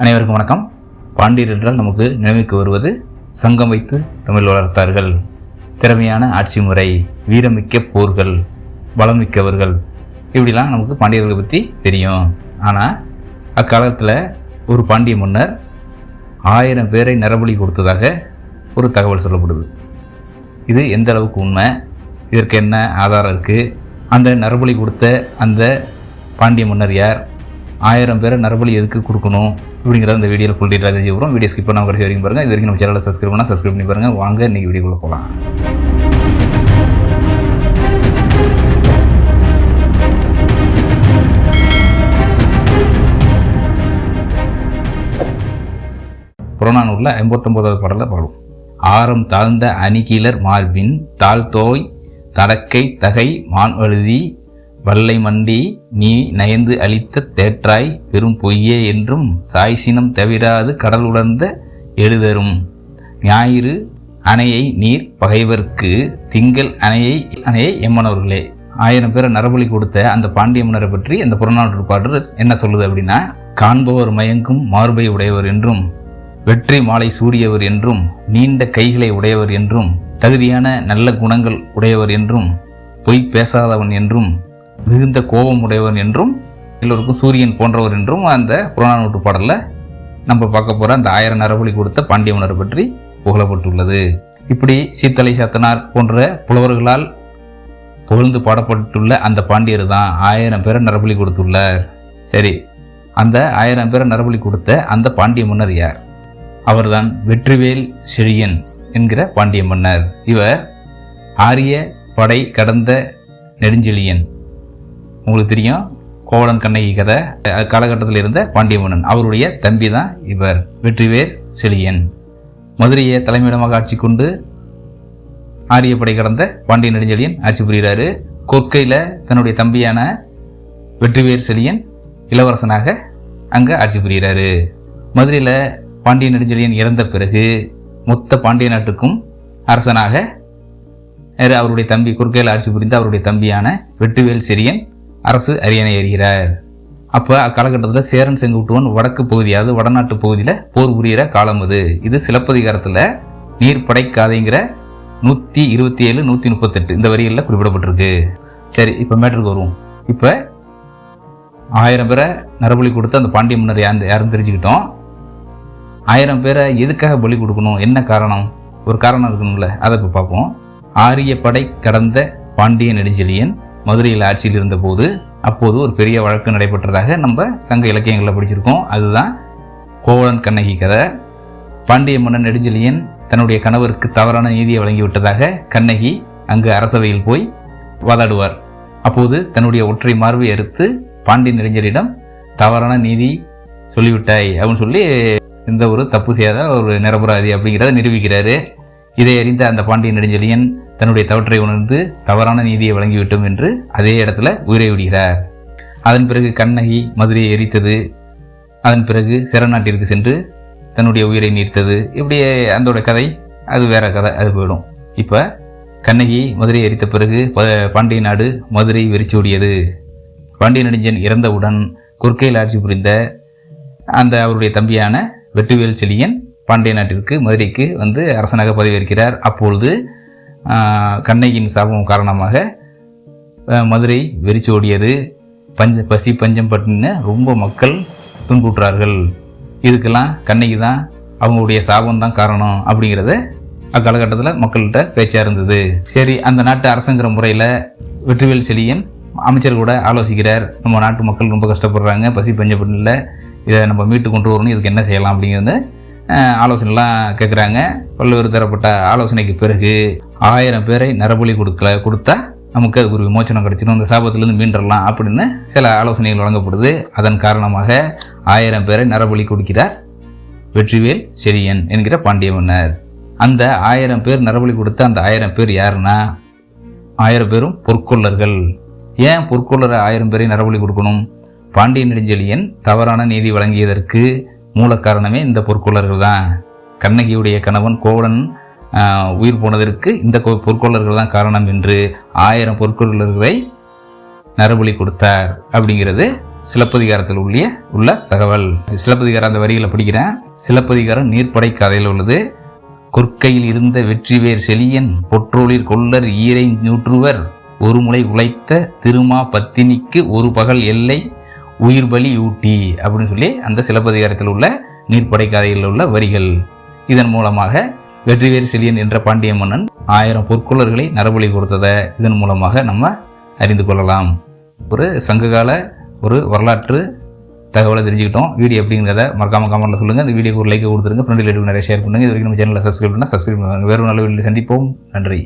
அனைவருக்கும் வணக்கம். பாண்டியர் என்றால் நமக்கு நினைவுக்கு வருவது சங்கம் வைத்து தமிழ் வளர்த்தார்கள். திறமையான ஆட்சி முறை வீரமிக்க போர்கள் பலமிக்கவர்கள் இப்படிலாம் நமக்கு பாண்டியர்களை பற்றி தெரியும். ஆனால் அக்காலத்தில் ஒரு பாண்டிய மன்னர் ஆயிரம் பேரை நரபலி கொடுத்ததாக ஒரு தகவல் சொல்லப்படுது. இது எந்த அளவுக்கு உண்மை? இதற்கு என்ன ஆதாரம் இருக்குது அந்த நரபலி கொடுத்த அந்த பாண்டிய மன்னர் யார்? ஆயிரம் பேரை நரபலி எதுக்கு கொடுக்கணும் அப்படிங்கிறத இந்த வீடியோவில் ஃபுல் டீட்டெயில் தெரிஞ்சு வரும் வீடியோ ஸ்கிப் பண்ணாமல் கடைசி வரைக்கும் பாருங்கள் இது வரைக்கும் நம்ம சேனலில் சப்ஸ்கிரைப் பண்ணால் சப்ஸ்கிரைப் பண்ணி பாருங்கள் வாங்க இன்றைக்கி வீடியோக்குள்ளே போகலாம் புறநானூரில் ஐம்பத்தொம்போதாவது பாடலில் பாடும் ஆரம் தாழ்ந்த அணிகீலர் மார்பின் தாழ்தோய் தடக்கை தகை மான் எழுதி வல்லை மண்டி நீ நயந்து அளித்த தேற்றாய் பெரும் பொய்யே என்றும் சாய்சினம் தவிராது கடல் உணர்ந்த எழுதரும். ஞாயிறு அணையை நீர் பகைவர்க்கு திங்கள் அணையை அணையை எம்மனவர்களே. ஆயிரம் பேரை நரபலி கொடுத்த அந்த பாண்டிய மன்னரை பற்றி அந்த புறநானூற்று பாடல் என்ன சொல்லுது அப்படின்னா காண்பவர் மயங்கும் மார்பை உடையவர் என்றும் வெற்றி மாலை சூடியவர் என்றும் நீண்ட கைகளை உடையவர் என்றும் தகுதியான நல்ல குணங்கள் உடையவர் என்றும் பொய் பேசாதவன் என்றும் மிகுந்த கோபம் உடையவன் என்றும் எல்லோருக்கும் சூரியன் போன்றவர் என்றும் அந்த புறநானூற்று பாடலில் நம்ம பார்க்க போகிற அந்த ஆயிரம் நரபலி கொடுத்த பாண்டிய பற்றி புகழப்பட்டுள்ளது. இப்படி சீத்தலை சாத்தனார் போன்ற புலவர்களால் புகழ்ந்து பாடப்பட்டுள்ள அந்த பாண்டியர் தான் ஆயிரம் பேரை நரபலி கொடுத்துள்ளார். சரி அந்த ஆயிரம் பேரை நரபலி கொடுத்த அந்த பாண்டிய மன்னர் யார்? அவர்தான் வெற்றிவேல் செழியன் என்கிற பாண்டிய மன்னர். இவர் ஆரிய படை கடந்த நெடுஞ்செழியன். உங்களுக்கு தெரியும் கோவலன் கண்ணகி கதை. காலகட்டத்தில் இருந்த பாண்டிய மன்னன் அவருடைய தம்பி தான் இவர் வெற்றிவேர் செழியன். மதுரையை தலைமையிடமாக ஆட்சி கொண்டு ஆரியப்படை கடந்த பாண்டிய நெடுஞ்செழியன் ஆட்சி புரிகிறாரு. கொற்கையில் தன்னுடைய தம்பியான வெற்றிவேர் செழியன் இளவரசனாக அங்கே ஆட்சி புரிகிறாரு. மதுரையில் பாண்டிய நெடுஞ்செழியன் இறந்த பிறகு மொத்த பாண்டிய நாட்டுக்கும் அரசனாக அவருடைய தம்பி குறுக்கையில் ஆட்சி புரிந்த அவருடைய தம்பியான வெட்டுவேல் சிறியன் அரசு அரியணை ஏறுகிறார். அப்போ அக்காலகட்டத்தில் சேரன் செங்குட்டுவன் வடக்கு பகுதி அதாவது வடநாட்டு பகுதியில் போர் புரிகிற காலம் அது. இது சிலப்பதிகாரத்தில் நீர் படைக்காதைங்கிற நூற்றி இருபத்தி ஏழு நூற்றி முப்பத்தெட்டு இந்த வரிகளில் குறிப்பிடப்பட்டிருக்கு. சரி இப்போ மேட்டருக்கு வருவோம். இப்போ ஆயிரம் பேரை நரபலி கொடுத்து அந்த பாண்டிய மன்னர் யார் யாரும் தெரிஞ்சுக்கிட்டோம். ஆயிரம் பேரை எதுக்காக பலி கொடுக்கணும்? என்ன காரணம்? ஒரு காரணம் இருக்கணும்ல. அதை இப்போ பார்ப்போம். ஆரிய படை கடந்த பாண்டிய நெடுஞ்செழியன் மதுரையில் ஆட்சியில் இருந்தபோது அப்போது ஒரு பெரிய வழக்கு நடைபெற்றதாக நம்ம சங்க இலக்கியங்களில் படிச்சிருக்கோம். அதுதான் கோவலன் கண்ணகி கதை. பாண்டிய மன்னன் நெடுஞ்செழியன் தன்னுடைய கணவருக்கு தவறான நீதியை வழங்கிவிட்டதாக கண்ணகி அங்கு அரசவையில் போய் வாதாடுவார். அப்போது தன்னுடைய ஒற்றை மார்பை அறுத்து பாண்டிய நெடுஞ்செழியிடம் தவறான நீதி சொல்லிவிட்டாய் அப்படின்னு சொல்லி எந்த ஒரு தப்பு செய்யாத ஒரு நிரபராதி அப்படிங்கிறத நிரூபிக்கிறாரு. இதை அறிந்த அந்த பாண்டிய நெடுஞ்செழியன் தன்னுடைய தவற்றை உணர்ந்து தவறான நீதியை வழங்கிவிட்டோம் என்று அதே இடத்துல உயிரை விடுகிறார். அதன் பிறகு கண்ணகி மதுரையை எரித்தது. அதன் பிறகு சிறநாட்டிற்கு சென்று தன்னுடைய உயிரை நீர்த்தது இப்படி அதோட கதை அது வேற கதை அது போயிடும். இப்போ கண்ணகி மதுரையை எரித்த பிறகு பாண்டிய நாடு மதுரை வெறிச்சோடியது பாண்டிய நெடுஞ்சன் இறந்தவுடன் குறுக்கையில் ஆட்சி புரிந்த அந்த அவருடைய தம்பியான வெட்டுவேல் செழியன் பாண்டிய நாட்டிற்கு மதுரைக்கு வந்து அரசனாக பதவியேற்கிறார். அப்பொழுது கண்ணகியின் சாபம் காரணமாக மதுரை வெறிச்சோடியது பஞ்ச பசி பஞ்சம் பட்டின ரொம்ப மக்கள் துன்புற்றார்கள். இதுக்கெல்லாம் கண்ணகி தான் அவங்களுடைய சாபம் தான் காரணம் அப்படிங்கிறத அக்காலகட்டத்தில் மக்கள்கிட்ட பேச்சாக இருந்தது. சரி அந்த நாட்டு அரசுங்கிற முறையில் வெற்றிவேல் செழியன் அமைச்சர் கூட ஆலோசிக்கிறார். நம்ம நாட்டு மக்கள் ரொம்ப கஷ்டப்படுறாங்க பசி பஞ்சப்பட்டில் இதை நம்ம மீட்டு கொண்டு வரணும் இதுக்கு என்ன செய்யலாம் அப்படிங்கிறது ஆலோசனைலாம் கேட்குறாங்க பல்வேறு தரப்பட்ட ஆலோசனைக்கு பிறகு ஆயிரம் பேரை நரபலி கொடுக்கல கொடுத்தா நமக்கு அதுக்கு ஒரு விமோச்சனம் கிடச்சிடும் அந்த சாபத்திலேருந்து மீண்டரலாம் அப்படின்னு சில ஆலோசனைகள் வழங்கப்படுது. அதன் காரணமாக ஆயிரம் பேரை நரபலி கொடுக்கிறார் வெற்றிவேல் செழியன் என்கிற பாண்டிய மன்னர் அந்த ஆயிரம் பேர் நரபலி கொடுத்த அந்த ஆயிரம் பேர் யாருன்னா ஆயிரம் பேரும் பொற்கொள்ளர்கள். ஏன் பொற்கொள்ளர் ஆயிரம் பேரை நரபலி கொடுக்கணும்? பாண்டிய நெடுஞ்செழியன் தவறான நீதி வழங்கியதற்கு மூல காரணமே இந்த பொற்கொள்ளர்கள் தான். கண்ணகியுடைய கணவன் கோவலன் உயிர் போனதற்கு இந்த பொற்கொள்ளர்கள் தான் காரணம் என்று ஆயிரம் பொற்கொள்ளர்களை நரபலி கொடுத்தார் அப்படிங்கிறது சிலப்பதிகாரத்தில் உள்ள உள்ள தகவல். சிலப்பதிகாரம் அந்த வரிகளை படிக்கிறேன். சிலப்பதிகாரம் நீர்ப்படை கதையில் உள்ளது. கொற்கையில் இருந்த வெற்றிவேர் செலியன் பொற்றோளிர் கொல்லர் ஈரை நூற்றுவர் ஒரு முளை உழைத்த திருமா பத்தினிக்கு ஒரு பகல் எல்லை உயிர் பலி ஊட்டி அப்படின்னு சொல்லி அந்த சிலப்பதிகாரத்தில் உள்ள நீர்ப்படை கதையில் உள்ள வரிகள். இதன் மூலமாக வெற்றிவேறு செழியன் என்ற பாண்டிய மன்னன் ஆயிரம் பொற்கொள்ளர்களை நரபலி கொடுத்ததை இதன் மூலமாக நம்ம அறிந்து கொள்ளலாம். ஒரு சங்ககால ஒரு வரலாற்று தகவலை தெரிஞ்சுக்கிட்டோம். வீடியோ அப்படிங்கிறத மறக்காம கமெண்ட்ல சொல்லுங்கள் இந்த வீடியோக்கு ஒரு லைக் கொடுத்துருங்க. ஃப்ரெண்ட் ரிலேட்டிவ் நிறைய ஷேர் பண்ணுங்கள் இது வரைக்கும் நம்ம சேனலில் சப்ஸ்கிரைப் பண்ணால். சப்ஸ்கிரைப் பண்ணுங்க வேறு நல்ல வீடியோ சந்திப்போம். நன்றி.